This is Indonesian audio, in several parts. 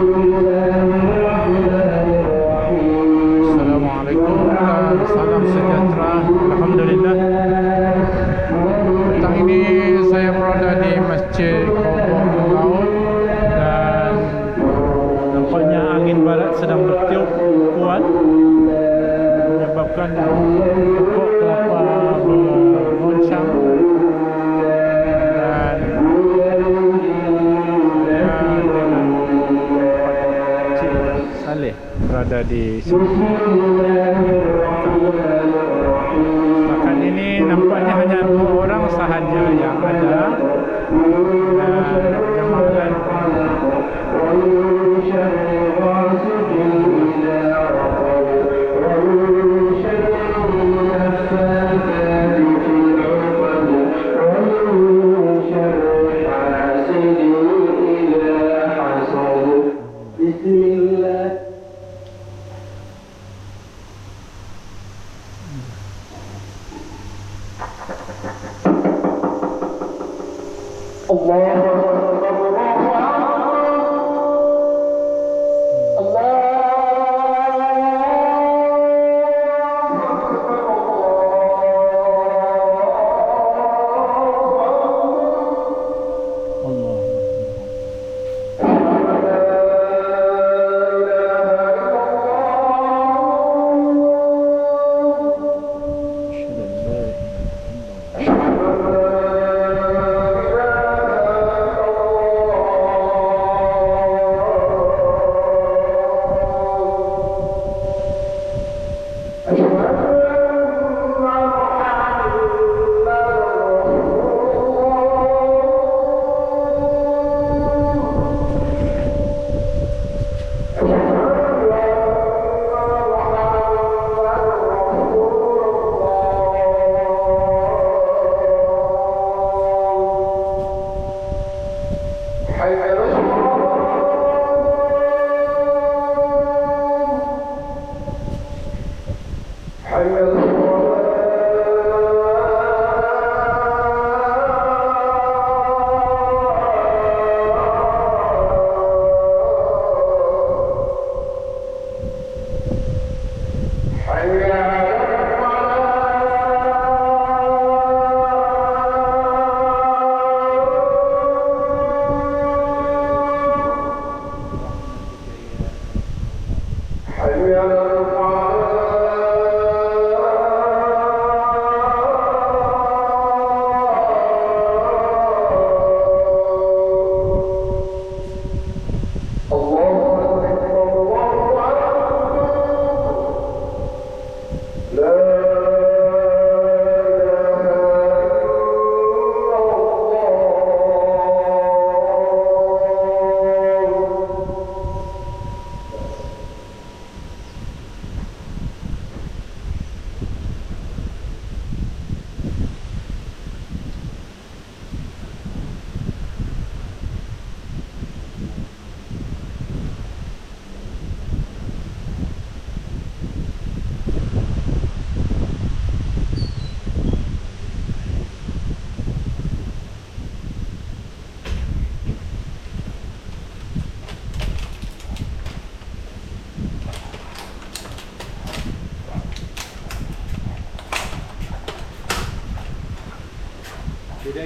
Guru Allah Yeah.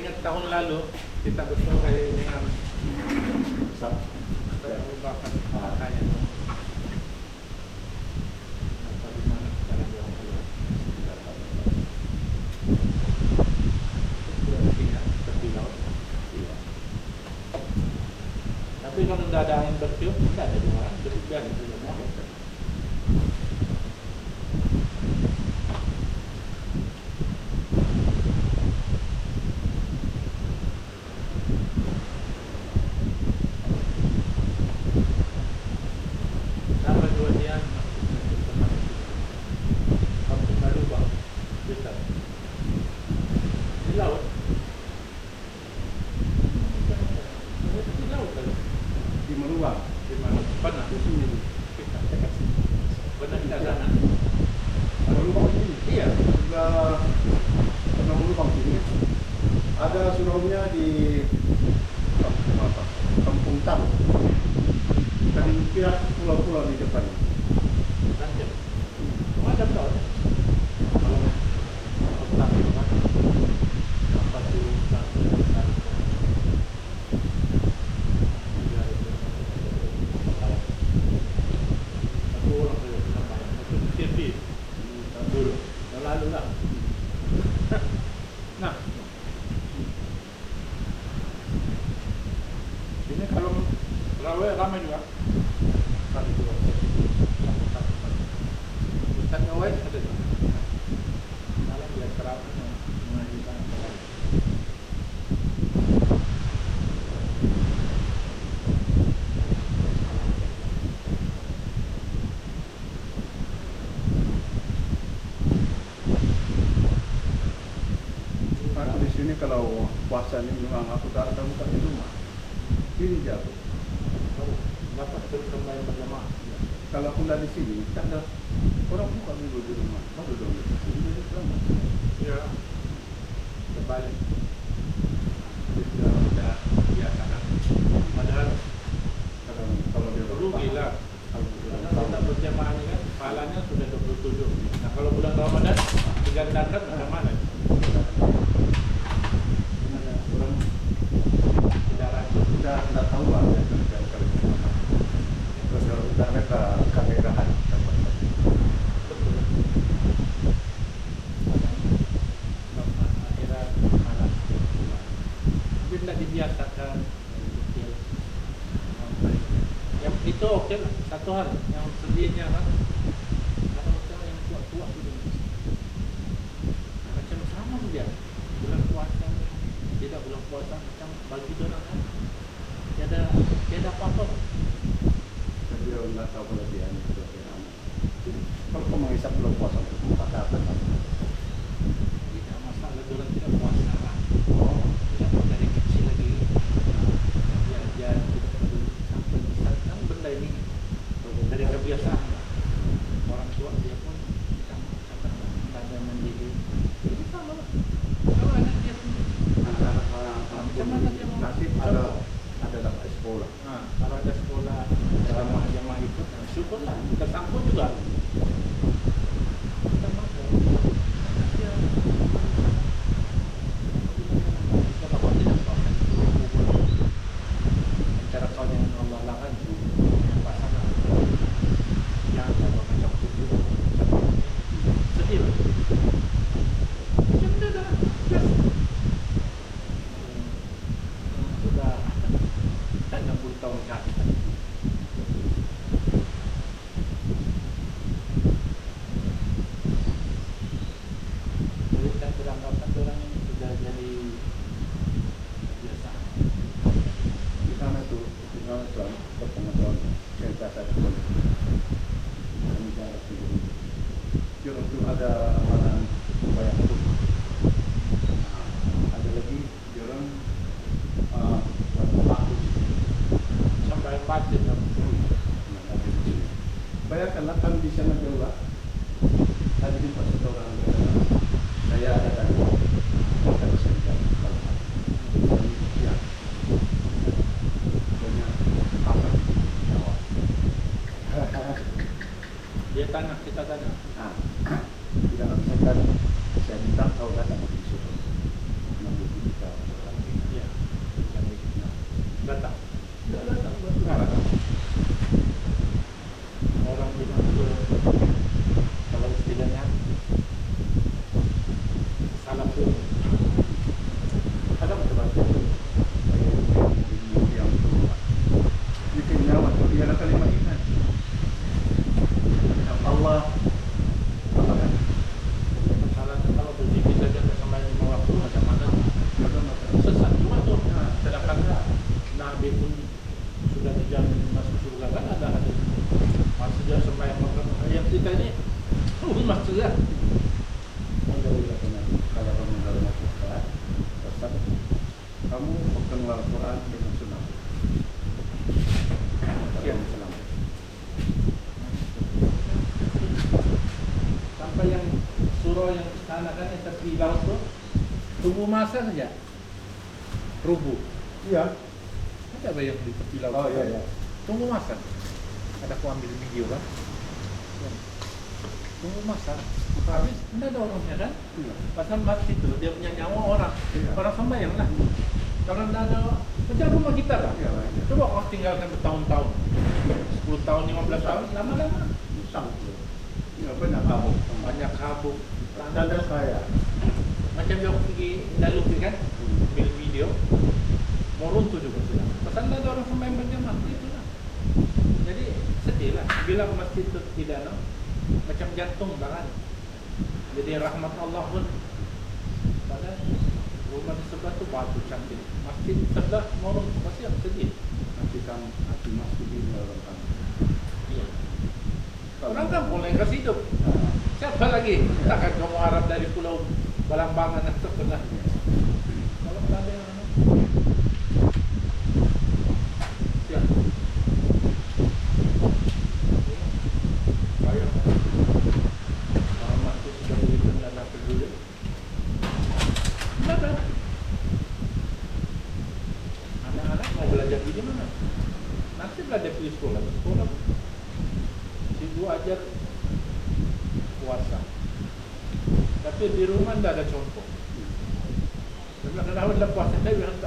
ingat tahun lalu kita betul kayak dengan Ustaz Abu Bakar makanya. Iya. Tapi kalau tidak ada angin bertiup, tidak ada di mana, bertiup gitu. Sini kalau puasa ini memang aku tak ada buka di rumah. Ini jauh. Dapat berjamaah. Kalau dah di sini, ada orang buka dulu di rumah. Baru dong di sini jadi lama. Ya. Terbalik. Dia sudah sudah biasa kan. Padahal Kalau kalau dia rugi lah. Kalau Karena dia kita berjamaah ini kan pahalanya sudah 27. Nah kalau bulan Ramadan digandakan bagaimana? Ada kurang tidak ratus. sudah tidak tahu lah ya kalau kalau kalau kalau sudah mereka kamerahan dapat. Betul. Akhirat malam. Tapi dibiasakan. Yang itu oke lah, satu hari. Yang sedihnya kan, ada hotel yang tua-tua itu. Macam sama dia. Bulan puasa, tidak bulan puasa, macam bagi orang kan. Tiada, tiada apa-apa. Dan dia tidak tahu kalau dia Kalau kau mengisap belum puasa, tak dapat. Tidak masalah orang tidak puasa lah. Oh, Tidak dari kecil lagi belajar tidak peduli sampai besar kan benda ini dari kebiasaan lah. orang tua dia pun kita katakan tanda mendidik ini sama lah kalau anak dia pun anak-anak orang Macam mana dia mau- nasib ada ada dapat sekolah. nah, kalau ada sekolah jamaah jamaah ikut nah, syukurlah kita sangkut juga kita masuk dia kita bakal tidak pakai cara kau yang Allah lakukan pasangan yang ada macam itu sedih lah macam dia dah yes. sudah 60 tahun ke atas jadi saya beranggapan orang jadi di sana tuh, pertemuan cerita pun kami sendiri. Jurus itu ada amalan banyak itu. Ada lagi uh, aku. sampai kan Bayangkanlah kami di sana jauh Ada di pas satu orang saya ada tadi. Kita bisa jalan kalau Ya. Banyak apa Jawa. dia tanya kita tanya Ah, tidak misalkan saya minta kau datang di situ. Nanti kita ya datang Tidak datang, tidak datang. orang bilang itu kalau istilahnya salah tuh Ada macam apa? Yang bikin nyawa itu ialah kalimat iman. Allah apa kan? salah kalau berzikir saja nggak sampai lima waktu macam mana Ada macam sesat juga tuh sedangkan Nabi pun sudah dijamin masuk surga kan ada hadis masuk dia sampai makan yang kita ini masuk ya Alhamdulillah benar. Kalau kamu dalam Al-Quran, tetap kamu mengenal Al-Quran dengan sunnah. Ya. Kamu selamat. sampai yang surau yang sana kan yang tepi laut tuh tunggu masa saja rubuh Iya. ada apa yang di tepi laut Oh iya iya. tunggu masa ada aku ambil video kan Ya. tunggu masa habis tidak ada orangnya kan Iya. pasal mati itu dia punya nyawa orang Iya. orang sembahyang lah kalau tidak ada macam rumah kita lah Iya, iya. coba kau tinggalkan bertahun-tahun 10 tahun 15 tahun lama-lama Usang. Iya banyak kamu. banyak kabut Ada saya. Macam yang pergi lalu kan ambil video mau runtuh juga sudah pasal ada orang sembahyang berjamaah itu lah bilang masjid itu tidak no, macam jantung kan. Jadi rahmat Allah pun pada rumah di sebelah tu batu cantik. Masjid sebelah morong pasti yang sedih. Nanti kan hati masuk ini orang kan. Iya. Orang kampung lain kasih hidup. Siapa lagi? Takkan kamu Arab dari pulau Balambangan. Anak-anak mau belajar di mana? Nanti belajar di sekolah, sekolah. Si gua ajar puasa. Tapi di rumah tidak ada contoh. Sebab kenapa dalam puasa saya bilang